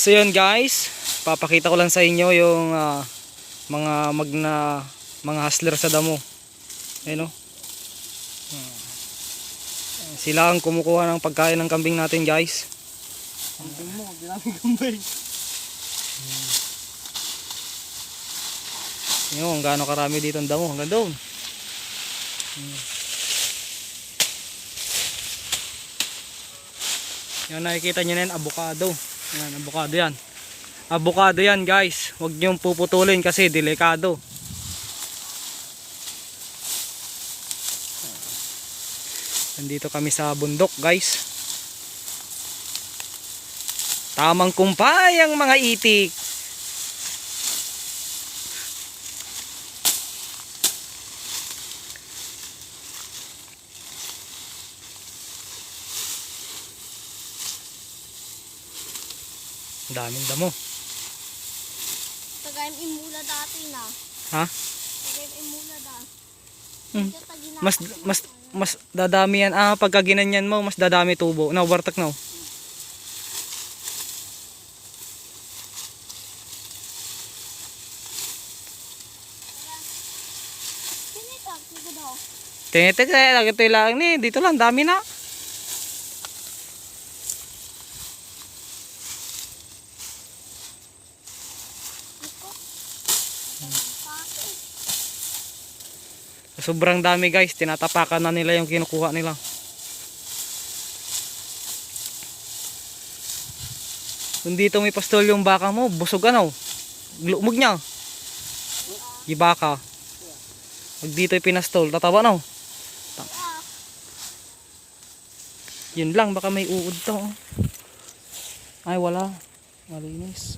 So yun guys, papakita ko lang sa inyo yung ah, mga magna mga hustler sa damo. Ayun oh. Hmm. Sila ang kumukuha ng pagkain ng kambing natin guys. Kambing mo, ginaming kambing. Yun, gaano karami dito ang damo hanggang doon. Hmm. Yan nakikita nyo na yan, avocado. Yan, avocado yan. Avocado yan guys. Huwag nyo puputulin kasi delikado. Nandito kami sa bundok guys. Tamang kumpay ang mga itik. Ang daming damo. Tagayim imula dati na. Ha? Tagayim imula dati. Hmm. Mas mas mas dadami yan. Ah, pagka ginanyan mo, mas dadami tubo. No, wartak no. Sinitak, sige daw. Tinitik eh, lagi ito lang ni. Dito lang, dami na. Sobrang dami guys. Tinatapakan na nila yung kinukuha nila. Kung dito may pastol yung baka mo, busog ano. Lumog niya. Yung baka. Pag dito yung pinastol, tatawa no. Yun lang, baka may uod to. Ay, wala. Malinis.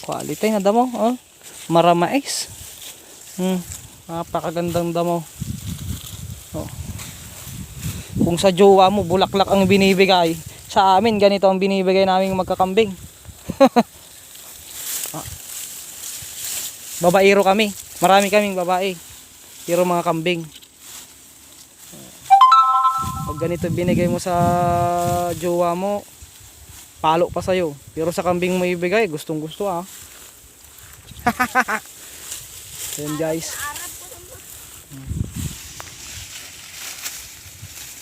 Quality na damo. Oh. Maramais. Hmm. Napakagandang damo. Oh. Kung sa jowa mo, bulaklak ang binibigay. Sa amin, ganito ang binibigay naming magkakambing. Ah. Babaero kami. Marami kaming babae. Pero mga kambing. Pag ganito binigay mo sa jowa mo, palo pa sa'yo. Pero sa kambing mo ibigay, gustong gusto ah so guys.